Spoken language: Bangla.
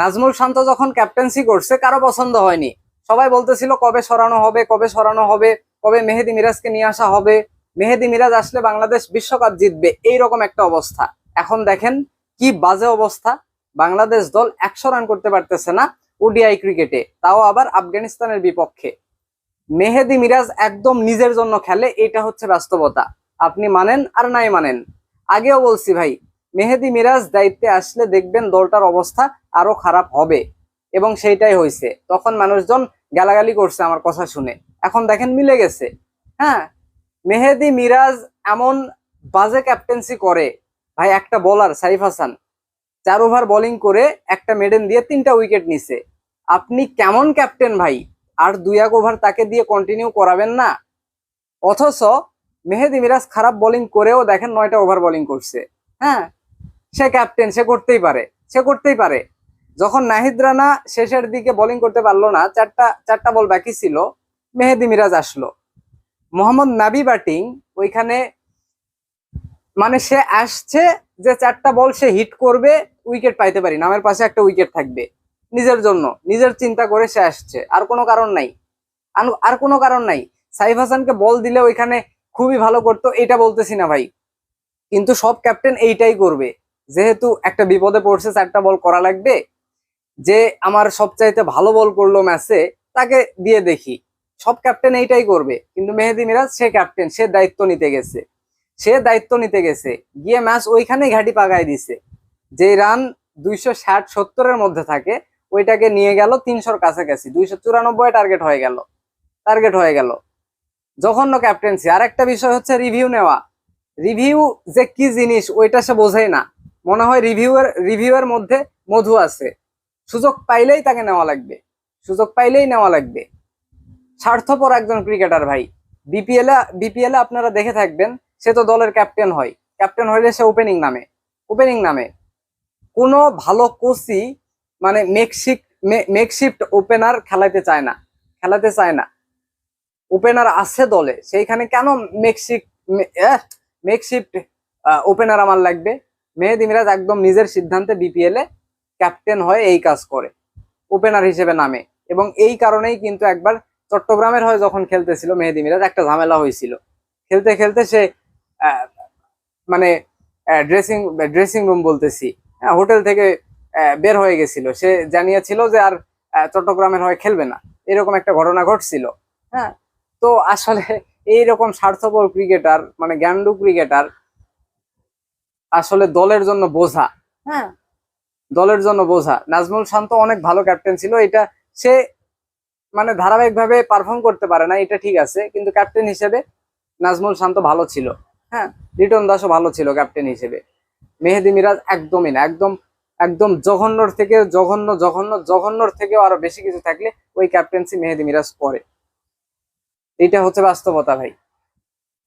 নাজমুল শান্ত যখন ক্যাপ্টেন্সি করছে, কারও পছন্দ হয়নি। সবাই বলতেছিল, কবে সরানো হবে? কবে সরানো হবে? কবে মেহেদি মিরাজকে নিয়ে আসা হবে? মেহেদি মিরাজ আসলে বাংলাদেশ বিশ্বকাপ জিতবে, এইরকম একটা অবস্থা। এখন দেখেন কি বাজে অবস্থা। বাংলাদেশ দল একশো রান করতে পারতেছে না ওডিআই ক্রিকেটে তাও আবার আফগানিস্তানের বিপক্ষে। মেহেদি মিরাজ একদম নিজের জন্য খেলে, এটা হচ্ছে বাস্তবতা। আপনি মানেন আর নাই মানেন। আগেও বলছি ভাই মেহেদি মিরাজ দায়িত্বে আসলে দেখবেন দলটার অবস্থা আরও খারাপ হবে। এবং সেইটাই হয়েছে তখন মানুষজন গালাগালি করছে আমার কথা শুনে। এখন দেখেন মিলে গেছে। হ্যাঁ মেহেদি মিরাজ এমন বাজে ক্যাপ্টেন্সি করে। ভাই, একটা বোলার সাইফ হাসান, চার ওভার বোলিং করে একটা মেডেন দিয়ে তিনটা উইকেট নিছে। আপনি কেমন ক্যাপ্টেন ভাই? আর দুই এক ওভার তাকে দিয়ে কন্টিনিউ করাবেন না? অথচ মেহেদি মিরাজ খারাপ বোলিং করেও দেখেন নয়টা ওভার বোলিং করছে। হ্যাঁ সে ক্যাপ্টেন সে করতেই পারে, সে করতেই পারে। যখন নাহিদ রানা শেষের দিকে বোলিং করতে পারল না, চারটা চারটা বল বাকি ছিল, মেহেদি মিরাজ আসলো। মোহাম্মদ নাবি ব্যাটিং ওইখানে মানে সে আসছে যে চারটা বল সে হিট করবে উইকেট পাইতে পারি নামের পাশে একটা উইকেট থাকবে। নিজের জন্য, নিজের চিন্তা করে সে আসছে। আর কোনো কারণ নাই। আর কোনো কারণ নাই। সাইফ হাসানকে বল দিলে ওইখানে খুবই ভালো করতো, এটা বলতেছি না ভাই। কিন্তু সব ক্যাপ্টেন এইটাই করবে। যেহেতু একটা বিপদে পড়ছে, চারটা বল করা লাগবে। যে আমার সবচাইতে ভালো বল করল ম্যাচে, তাকে দিয়ে দেখি। সব ক্যাপ্টেন এইটাই করবে, কিন্তু মেহেদি মিরাজ সে ক্যাপ্টেন, সে দায়িত্ব নিতে গেছে। সে দায়িত্ব নিতে গেছে। গিয়ে ম্যাচ ওইখানেই ঘাটি পাকায় দিছে। যে রান দুইশো ষাট সত্তরের মধ্যে থাকে, ওইটাকে নিয়ে গেল তিনশোর কাছাকাছি। দুইশো চুরানব্বই টার্গেট হয়ে গেল। টার্গেট হয়ে গেল। জঘন্য ক্যাপ্টেন্সি আর একটা বিষয় হচ্ছে রিভিউ নেওয়া। রিভিউ যে কি জিনিস, ওইটা সে বোঝেই না। মনে হয় রিভিউয়ের রিভিউয়ের মধ্যে মধু আছে। সুযোগ পাইলেই তাকে নেওয়া লাগবে। সুযোগ পাইলেই নেওয়া লাগবে। স্বার্থপর একজন ক্রিকেটার ভাই। বিপিএল বিপিএল আপনারা দেখে থাকবেন, সে তো দলের ক্যাপ্টেন হয়। ক্যাপ্টেন হইলে সে ওপেনিং নামে। ওপেনিং নামে। কোনো ভালো কোচই মানে মেকশিফট মেকশিফট ওপেনার খেলাতে চায় না। খেলাতে চায় না। ওপেনার আছে দলে। সেইখানে কেন মেকশিফট মেকশিফট ওপেনার আমার লাগবে? মেহেদি মিরাজ একদম নিজের সিদ্ধান্তে বিপিএল ক্যাপ্টেন হয়ে এই কাজ করে ওপেনার হিসেবে নামে। এবং এই কারণেই কিন্তু একবার চট্টগ্রামের হয়ে যখন খেলতেছিল মেহেদি মিরাজ একটা ঝামেলা হয়েছিল। খেলতে খেলতে সে মানে ড্রেসিং ড্রেসিং রুম বলতেছি হ্যাঁ, হোটেল থেকে বের হয়ে গেছিল। সে জানিয়েছিল যে আর চট্টগ্রামের হয়ে খেলবে না। এরকম একটা ঘটনা ঘটছিল হ্যাঁ। তো আসলে এইরকম স্বার্থপর ক্রিকেটার মানে গ্যান্ডু ক্রিকেটার আসলে দলের জন্য বোঝা। হ্যাঁ। দলের জন্য বোঝা। নাজমুল শান্ত অনেক ভালো ক্যাপ্টেন ছিল এটা সে মানে ধারাবাহিকভাবে পারফর্ম করতে পারে না এটা ঠিক আছে কিন্তু ক্যাপ্টেন হিসেবে নাজমুল শান্ত ভালো ছিল। হ্যাঁ। লিটন দাসও ভালো ছিল ক্যাপ্টেন হিসেবে। মেহেদি মিরাজ একদমই না একদম একদম জঘন্যর থেকে জঘন্য জঘন্য জঘন্যর থেকেও আরও বেশি কিছু থাকলে ওই ক্যাপ্টেন্সি মেহেদি মিরাজ করে। এটা হচ্ছে বাস্তবতা ভাই।